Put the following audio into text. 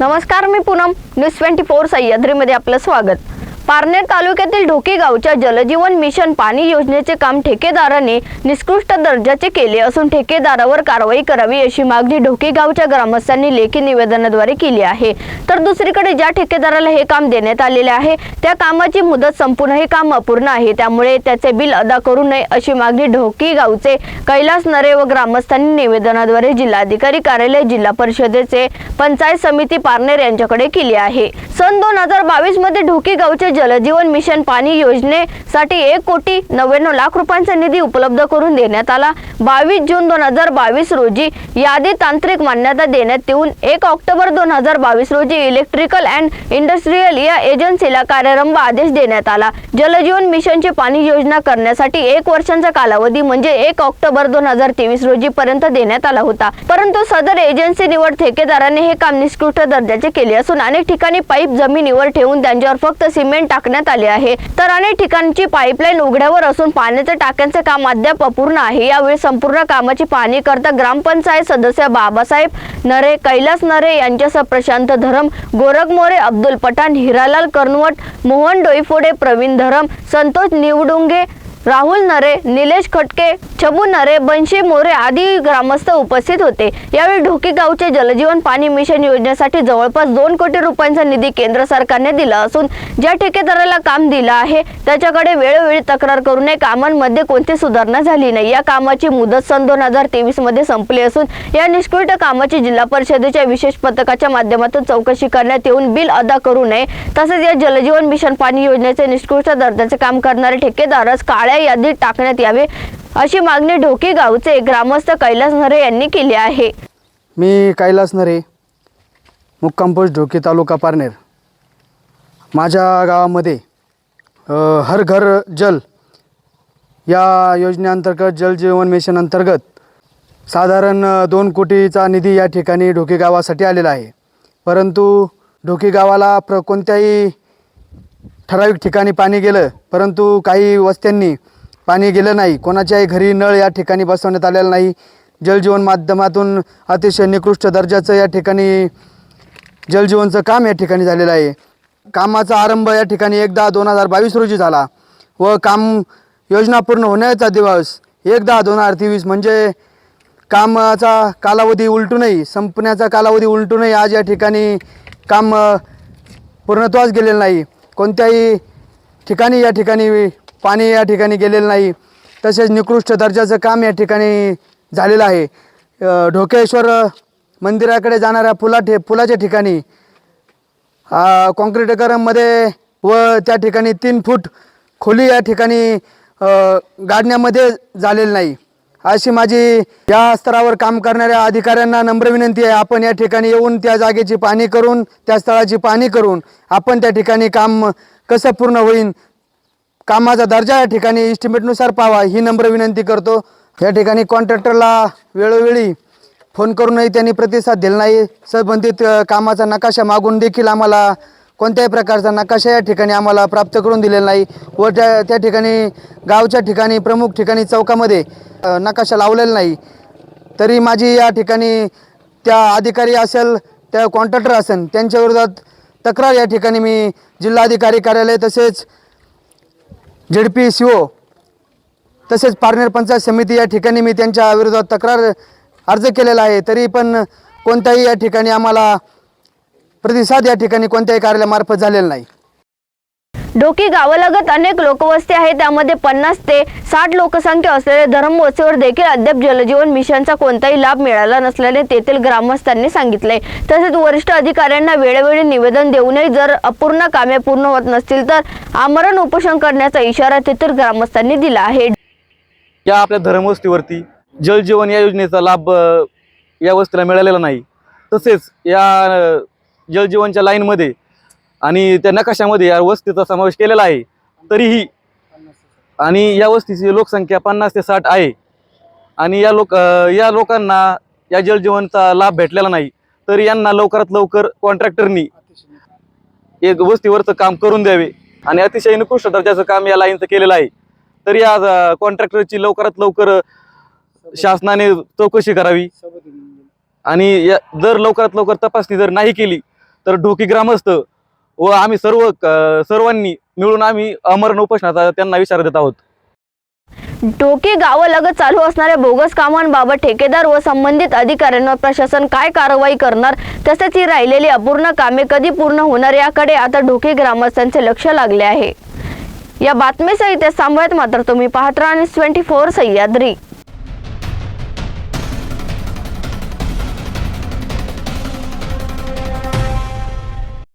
नमस्कार मी Poonam. News twenty four सह्याद्रीमध्ये आपलं स्वागत. पारनेर तालुक्यातील ढोकी गावच्या जलजीवन मिशन पाणी योजनेचे काम ठेकेदाराने निकृष्ट दर्जाचे केले असून ठेकेदारावर कारवाई करावी अशी मागणी ढोकी गावच्या ग्रामस्थांनी लेखी निवेदनाद्वारे केली आहे. तर दुसरीकडे ज्या ठेकेदाराला हे काम देण्यात आलेले आहे त्या कामाची मुदत संपूर्ण हे काम अपूर्ण आहे. त्यामुळे त्याचे बिल अदा करू नये अशी मागणी ढोकी गावचे कैलास नरे व ग्रामस्थांनी निवेदनाद्वारे जिल्हाधिकारी कार्यालय जिल्हा परिषदेचे पंचायत समिती पारनेर यांच्याकडे केली आहे. सन दोन हजार बावीसमध्ये ढोकी गावचे जलजीवन मिशन पाणी योजनेसाठी एक कोटी नव्याण्णव लाख रुपयांचा निधी उपलब्ध करून देण्यात आला. बावीस जून दोन हजार बावीस रोजी यादी तांत्रिक मान्यता देण्यात येऊन एक ऑक्टोबर दोन हजार बावीस रोजी इलेक्ट्रिकल अँड इंडस्ट्रीयल या एजन्सीला कार्यारंभ आदेश देण्यात आला. जलजीवन मिशनची पाणी योजना करण्यासाठी एक वर्षांचा कालावधी म्हणजे एक ऑक्टोबर दोन हजार तेवीस रोजी पर्यंत देण्यात आला होता. परंतु सदर एजन्सी निवड ठेकेदाराने हे काम निकृष्ट दर्जाचे केले असून अनेक ठिकाणी पाईप जमिनीवर ठेवून त्यांच्यावर फक्त सिमेंट टाकण्यात आले आहे. तर अनेक ठिकाणची पाईपलाईन उघड्यावर असून पाण्याच्या टाक्यांचे काम अद्याप अपूर्ण आहे. यावेळी संपूर्ण कामाची पाहणी करता ग्रामपंचायत सदस्य बाबासाहेब नरे कैलास नरे यांच्यासह प्रशांत धरम गोरख मोरे अब्दुल पठाण हिरालाल कर्नवट मोहन डोईफोडे प्रवीण धरम संतोष निवडुंगे राहुल नरे निलेश खटके छबू नरे बनशी मोरे आदी ग्रामस्थ उपस्थित होते. यावेळी ढोकी गावचे जलजीवन पाणी मिशन योजनेसाठी जवळपास दोन कोटी रुपयांचा निधी केंद्र सरकारने दिला असून ज्या ठेकेदाराला काम दिलं आहे त्याच्याकडे वेळोवेळी तक्रार करू नये कामांमध्ये कोणती सुधारणा झाली नाही. या कामाची मुदत सन दोन हजार तेवीसमध्ये संपली असून या निष्कृष्ट कामाची जिल्हा परिषदेच्या विशेष पथकाच्या माध्यमातून चौकशी करण्यात येऊन बिल अदा करू नये. तसेच या जलजीवन मिशन पाणी योजनेचे निष्कृष्ट दर्जाचे काम करणारे ठेकेदारच काळ्या यादीत टाकण्यात यावे अशी मागणी ढोकी गावचे ग्रामस्थ कैलास नरे यांनी केली आहे. मी कैलास नरे मुक्काम पोस्ट ढोकी तालुका पारनेर. माझ्या गावामध्ये हर घर जल या योजनेअंतर्गत जल जीवन मिशन अंतर्गत साधारण दोन कोटीचा निधी या ठिकाणी ढोकी गावासाठी आलेला आहे. परंतु ढोकी गावाला प्र कोणत्याही ठराविक ठिकाणी पाणी गेलं परंतु काही वस्त्यांनी पाणी गेलं नाही. कोणाच्याही घरी नळ या ठिकाणी बसवण्यात आलेला नाही. जलजीवन माध्यमातून अतिशय निकृष्ट दर्जाचं या ठिकाणी जलजीवनचं काम या ठिकाणी झालेलं आहे. कामाचा आरंभ या ठिकाणी एकदा दोन हजार बावीस रोजी झाला व काम योजना पूर्ण होण्याचा दिवस एक दहा दोन हजार तेवीस म्हणजे कामाचा कालावधी उलटूनही संपण्याचा कालावधी उलटूनही आज या ठिकाणी काम पूर्णत्वास गेलेलं नाही. कोणत्याही ठिकाणी या ठिकाणी पाणी या ठिकाणी गेलेलं नाही. तसेच निकृष्ट दर्जाचं काम या ठिकाणी झालेलं आहे. ढोकेश्वर मंदिराकडे जाणाऱ्या पुला ठे पुलाच्या ठिकाणी आ, व त्या ठिकाणी तीन फूट खोली या ठिकाणी गाडण्यामध्ये झालेली नाही. अशी माझी या स्तरावर काम करणाऱ्या अधिकाऱ्यांना नम्र विनंती आहे. आपण या ठिकाणी येऊन त्या जागेची पाहणी करून त्या स्थळाची पाहणी करून आपण त्या ठिकाणी काम कसं पूर्ण होईल कामाचा दर्जा या ठिकाणी इस्टिमेटनुसार पावा ही नम्र विनंती करतो. या ठिकाणी कॉन्ट्रॅक्टरला वेळोवेळी फोन करूनही त्यांनी प्रतिसाद दिला नाही. संबंधित कामाचा नकाशा मागून देखील आम्हाला कोणत्याही प्रकारचा नकाशा या ठिकाणी आम्हाला प्राप्त करून दिलेला नाही व त्या त्या ठिकाणी गावच्या ठिकाणी प्रमुख ठिकाणी चौकामध्ये नकाशा लावलेला नाही. तरी माझी या ठिकाणी त्या अधिकारी असेल त्या कॉन्ट्रॅक्टर असेल त्यांच्या विरोधात तक्रार या ठिकाणी मी जिल्हाधिकारी कार्यालय तसेच झेड पी सी ओ तसेच पारनेर पंचायत समिती या ठिकाणी मी त्यांच्या विरोधात तक्रार अर्ज केलेला आहे. तरी पण कोणत्याही या ठिकाणी आम्हाला प्रतिसाद या ठिकाणी कोणत्याही कार्यालयामार्फत झालेला नाही. डोकी गावालगत अनेक लोकवस्ती आहे त्यामध्ये पन्नास ते साठ लोकसंख्या असलेल्या धर्मवस्तीवर देखील अद्याप जलजीवन मिशनचा कोणताही लाभ मिळाला नसल्याने तेथील ग्रामस्थांनी सांगितले. तसेच वरिष्ठ अधिकाऱ्यांना वेळोवेळी निवेदन देऊनही जर अपूर्ण कामे पूर्ण होत नसतील तर आमरण उपोषण करण्याचा इशारा तेथील ग्रामस्थांनी दिला आहे. या आपल्या धर्मवस्तीवरती जलजीवन या योजनेचा लाभ या वस्तीला मिळालेला नाही. तसेच या जलजीवनच्या लाईनमध्ये आणि त्या नकाशामध्ये या वस्तीचा समावेश केलेला आहे. तरीही आणि या वस्तीची लोकसंख्या पन्नास ते साठ आहे. आणि या लोक या लोकांना या जलजीवनचा लाभ भेटलेला नाही. तरी यांना लवकरात लवकर कॉन्ट्रॅक्टरनी एक वस्तीवरचं काम करून द्यावे. आणि अतिशय निकृष्ट दर्जाचं काम या लाईनचं केलेलं आहे. तरी आज कॉन्ट्रॅक्टरची लवकरात लवकर शासनाने चौकशी करावी. आणि या जर लवकरात लवकर तपासणी जर नाही केली तर ढोकी ग्रामस्थ व आम्ही सर्व सर्वांनी मिळून आम्ही अमरण उपोषणाचा त्यांना इशारा देत आहोत. ढोकी गावालगत चालू असणाऱ्या बोगस कामांबाबत ठेकेदार व संबंधित अधिकाऱ्यांवर प्रशासन काय कारवाई करणार तसेच ही राहिलेली अपूर्ण कामे कधी पूर्ण होणार याकडे आता ढोकी ग्रामस्थांचे लक्ष लागले आहे. या बातमीसहित सांभाळत मात्र तुम्ही पाहत राहा ट्वेंटी फोर सह्याद्री.